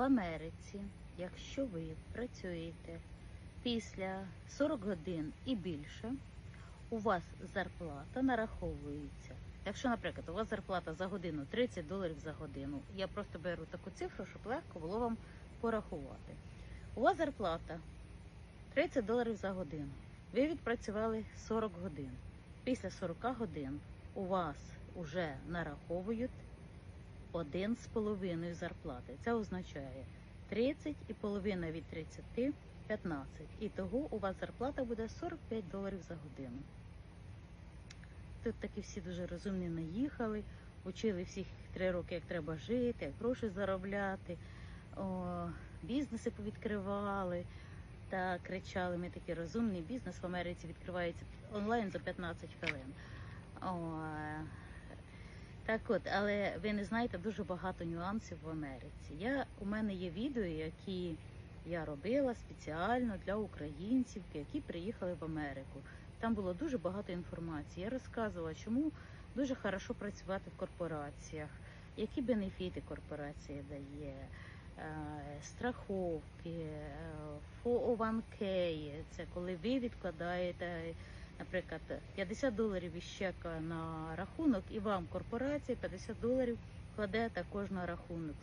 в Америці, якщо ви працюєте після 40 годин і більше, у вас зарплата нараховується. Якщо, наприклад, у вас зарплата за годину 30 доларів за годину, я просто беру таку цифру, щоб легко було вам порахувати. У вас зарплата 30 доларів за годину. Ви відпрацювали 40 годин. Після 40 годин у вас вже нараховують один з половиною зарплати. Це означає 30 і половина від 30 15. І того у вас зарплата буде 45 доларів за годину. Тут такі всі дуже розумні наїхали, учили всіх три роки, як треба жити, як гроші заробляти, о, бізнеси повідкривали та кричали, ми такі розумний бізнес в Америці відкривається онлайн за 15 хвилин. О, так от, але ви не знаєте дуже багато нюансів в Америці. Я, у мене є відео, які я робила спеціально для українців, які приїхали в Америку. Там було дуже багато інформації. Я розказувала, чому дуже хорошо працювати в корпораціях, які бенефіти корпорація дає, е, страховки, е, 401k, це коли ви відкладаєте, наприклад, 50 доларів чека на рахунок, і вам корпорація 50 доларів кладе також на рахунок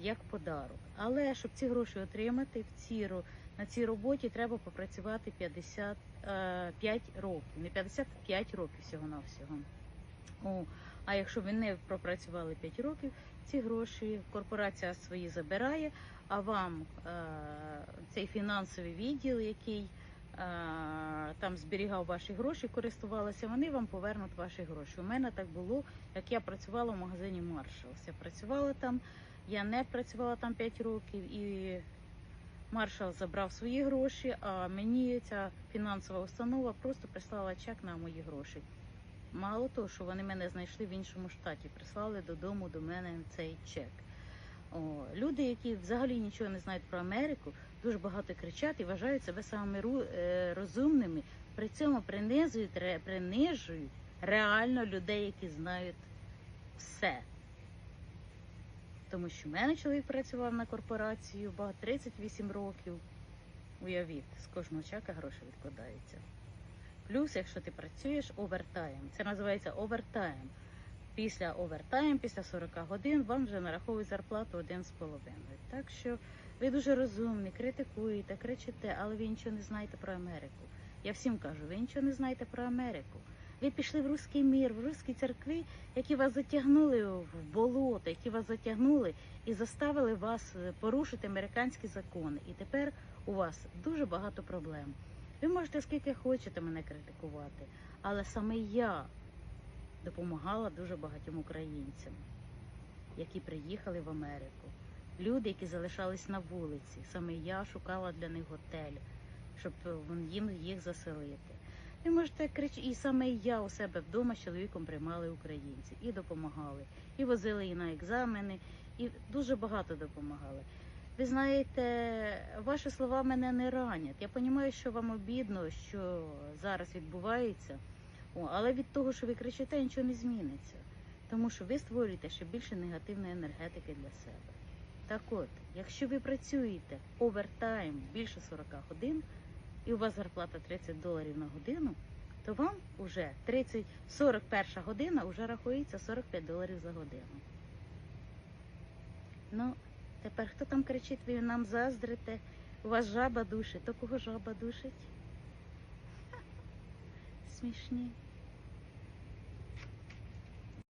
як подарок. Але щоб ці гроші отримати в ці, на цій роботі треба попрацювати 55 років, не 55 років всього-навсього. О, а якщо ви не пропрацювали 5 років, ці гроші корпорація свої забирає, а вам е, цей фінансовий відділ, який е, там зберігав ваші гроші, користувалися, вони вам повернуть ваші гроші. У мене так було, як я працювала в магазині Marshalls. Я працювала там, я не працювала там 5 років і Маршал забрав свої гроші, а мені ця фінансова установа просто прислала чек на мої гроші. Мало того, що вони мене знайшли в іншому штаті, прислали додому до мене цей чек. Люди, які взагалі нічого не знають про Америку, дуже багато кричать і вважають себе самими е, розумними. При цьому принизують, ре- принижують реально людей, які знають все. Тому що в мене чоловік працював на корпорацію багато 38 років. Уявіть, з кожного чека гроші відкладаються. Плюс, якщо ти працюєш овертайм, це називається овертайм. Після овертайм, після 40 годин, вам вже нараховують зарплату 1,5. Так що ви дуже розумні, критикуєте, кричите, але ви нічого не знаєте про Америку. Я всім кажу, ви нічого не знаєте про Америку. Ви пішли в руський мір, в руські церкви, які вас затягнули в болото, які вас затягнули і заставили вас е, порушити американські закони. І тепер у вас дуже багато проблем. Ви можете скільки хочете мене критикувати, але саме я допомагала дуже багатьом українцям, які приїхали в Америку. Люди, які залишались на вулиці, саме я шукала для них готель, щоб е, їм їх заселити. Ви можете кричати, і саме я у себе вдома з чоловіком приймали українців і допомагали, і возили і на екзамени, і дуже багато допомагали. Ви знаєте, ваші слова мене не ранять. Я розумію, що вам обідно, що зараз відбувається, О, але від того, що ви кричите, нічого не зміниться. Тому що ви створюєте ще більше негативної енергетики для себе. Так от, якщо ви працюєте овертайм більше 40 годин, і у вас зарплата 30 доларів на годину, то вам вже 30, 41 година вже рахується 45 доларів за годину. Ну, тепер хто там кричить, ви нам заздрите, у вас жаба душить, то кого жаба душить? Смішні.